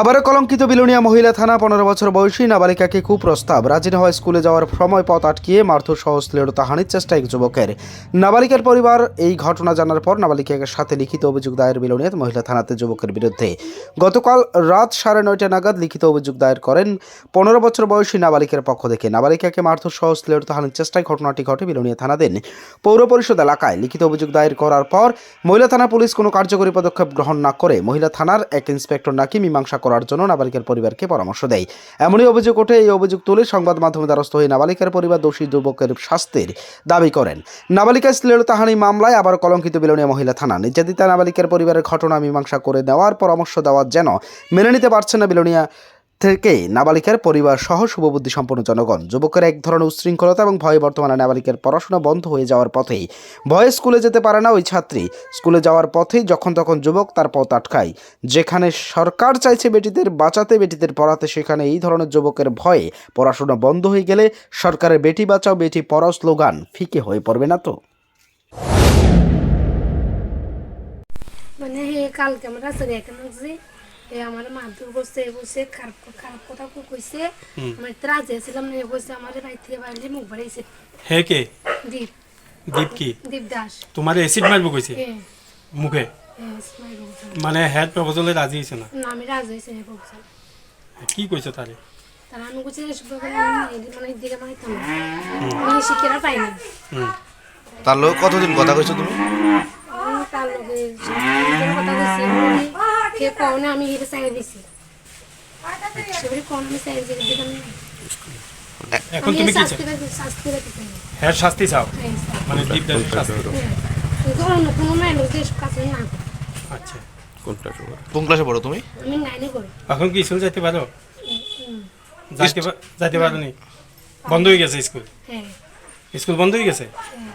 আবারও কলঙ্কিত বিলুনিয়া মহিলা থানা, পনেরো বছর বয়সী নাবালিকাকে কুপ্রস্তাব। রাজি না হওয়ায় স্কুলে যাওয়ার সময় পথ আটকিয়ে মারধর সহ শ্লীলতাহানির চেষ্টা এক যুবকের। নাবালিকার পরিবার এই ঘটনা জানার পর নাবালিকাকে সাথে লিখিত অভিযোগ দায়ের বিলুনিয়াত মহিলা থানাতে যুবকের বিরুদ্ধে। গতকাল রাত সাড়ে নয়টা নাগাদ লিখিত অভিযোগ দায়ের করেন পনেরো বছর বয়সী নাবালিকার পক্ষ থেকে। নাবালিকাকে মারধর সহ শ্লীলতাহানির চেষ্টায় ঘটনাটি ঘটে বিলুনিয়া থানাধীন পৌর পরিষদ এলাকায়। লিখিত অভিযোগ দায়ের করার পর মহিলা থানা পুলিশ কোনো কার্যকরী পদক্ষেপ গ্রহণ না করে মহিলা থানার এক ইন্সপেক্টর নাকি মীমাংসা করার জন্য নাবালিকার পরিবারকে পরামর্শ দেয়। এমনই অভিযোগ ওঠে, এই অভিযোগ তুলে সংবাদ মাধ্যমে দ্বারস্থ হয়ে নাবালিকার পরিবার দোষী যুবকের শাস্তির দাবি করেন। নাবালিকা শ্লীলতাহানি মামলায় আবার কলঙ্কিত বিলনীয় মহিলা থানা নির্যাতিতা নাবালিকার পরিবারের ঘটনা মীমাংসা করে নেওয়ার পরামর্শ দেওয়ার যেন মেনে নিতে পারছে না বিলনিয়া থেকে নাবালিকার পরিবার সহ শুভবুদ্ধি সম্পন্ন জনগণ, যুবকের এক ধরনের উচ্ছৃঙ্খলতা এবং ভয়ে বর্তমানে নাবালিকার পড়াশোনা বন্ধ হয়ে যাওয়ার পথেই। ভয়ে স্কুলে যেতে পারে না ওই ছাত্রী। স্কুলে যাওয়ার পথেই যখন তখন যুবক তার পথ আটকায়। যেখানে সরকার চাইছে বেটিদের বাঁচাতে, বেটিদের পড়াতে, সেখানে এই ধরনের যুবকের ভয়ে পড়াশোনা বন্ধ হয়ে গেলে সরকারের বেটি বাঁচাও, বেটি পড়াও স্লোগান ফিকে হয়ে পড়বে না তো। মানে কালকে আমরা এ আমার মারধর করছে এ বলছে খারাপ খারাপ কথা কো কইছে। আমি তো রাজি ছিলাম না এ বলছে আমার বাড়ি থেকে বাইরে মুখ বাড়াইছে। হে কে? দীপ। দীপ কি? দীপ দাস। তোমার এসিড মারবো কইছে? মুখে? এ স্মাইল বলছে মানে হেড প্রপোজালে রাজি হয়েছে না? না আমি রাজি হয়েছে এ। বলছে কি কইছো তারে? তারা আমি এই- মানে দিকে মাইতাম না। আমি শিক্ষাটা পাইনি তার লোক কতদিন কথা কইছো তুমি? তার লগে সব কথা কইছি আমি কে কওনে আমি এটা চাই দিছি। সেবারে কোন আমি দিলাম এখন তুমি কি চাও শাস্তি পাই শাস্তি হেড শাস্তি চাও? হ্যাঁ, মানে দীপ দাসের শাস্তি। কোনো দেশ কাছে না। আচ্ছা। কোন ক্লাসে পড়ো? তুমি? আমি নাইনে করি এখন কি স্কুল যাইতে পারো? যাইতে পারো নি? বন্ধ হয়ে গেছে স্কুল হ্যাঁ। স্কুল বন্ধ হয়ে গেছে? হ্যাঁ।